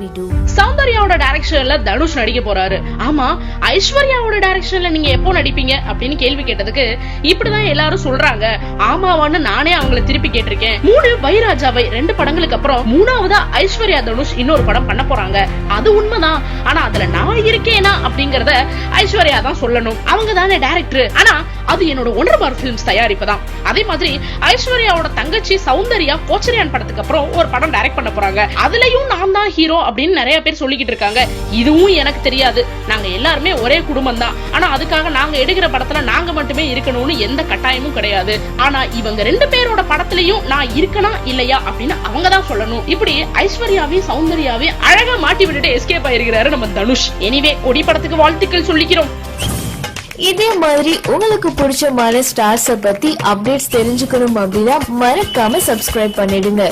We do. சௌந்தர்யாவோட டைரக்ஷன்ல தனுஷ் நடிக்க போறாரு. ஆமா ஐஸ்வர்யாவோட டைரக்ஷன்ல நீங்க எப்போ நடிப்பீங்க அப்படின்னு கேள்வி கேட்டதுக்கு இப்படிதான் எல்லாரும் சொல்றாங்க. ஆமாவான்னு நானே அவங்கள திருப்பி கேட்டிருக்கேன். மூணு வைராஜாவை ரெண்டு படங்களுக்கு அப்புறம் மூணாவதா ஐஸ்வர்யா தனுஷ் இன்னொரு படம் பண்ண போறாங்க. அது உண்மைதான். ஆனா அதுல நான் இருக்கேனா அப்படிங்கறத ஐஸ்வர்யா தான் சொல்லணும். அவங்க தானே டைரக்டர் ஆனா அது என்னோட ஒன்றபார் பிலிம்ஸ் தயாரிப்பு தான் அதே மாதிரி ஐஸ்வர்யாவோட தங்கச்சி சௌந்தர்யா கோச்சரியான் படத்துக்கு அப்புறம் ஒரு படம் டைரக்ட் பண்ண போறாங்க. அதுலயும் நான் தான் ஹீரோ அப்படின்னு நிறைய பேர் சொல்லிக்கிட்டு இருக்காங்க. இதுவும் எனக்கு தெரியாது. நாங்க எல்லாருமே ஒரே குடும்பம் தான் ஆனா அதுக்காக நாங்க எடுக்கிற படத்துல நாங்க மட்டுமே இருக்கணும்னு எந்த கட்டாயமும் கிடையாது. ஆனா இவங்க ரெண்டு பேரோட படத்துலயும் நான் இருக்கனா இல்லையா அப்படின்னு அவங்க தான் சொல்லணும். இப்படி ஐஸ்வர்யாவையும் சௌந்தர்யாவையும் அழகா மாட்டி விட்டுட்டு எஸ்கேப் ஆயிருக்கிறாரு நம்ம தனுஷ். எனிவே கொடி படத்துக்கு வாழ்த்துக்கள் சொல்லிக்கிறோம். இதே மாதிரி உங்களுக்கு பிடிச்ச மாதிரி ஸ்டார்ஸ பத்தி அப்டேட்ஸ் தெரிஞ்சுக்கணும் அப்படின்னா மறக்காம சப்ஸ்கிரைப் பண்ணிடுங்க.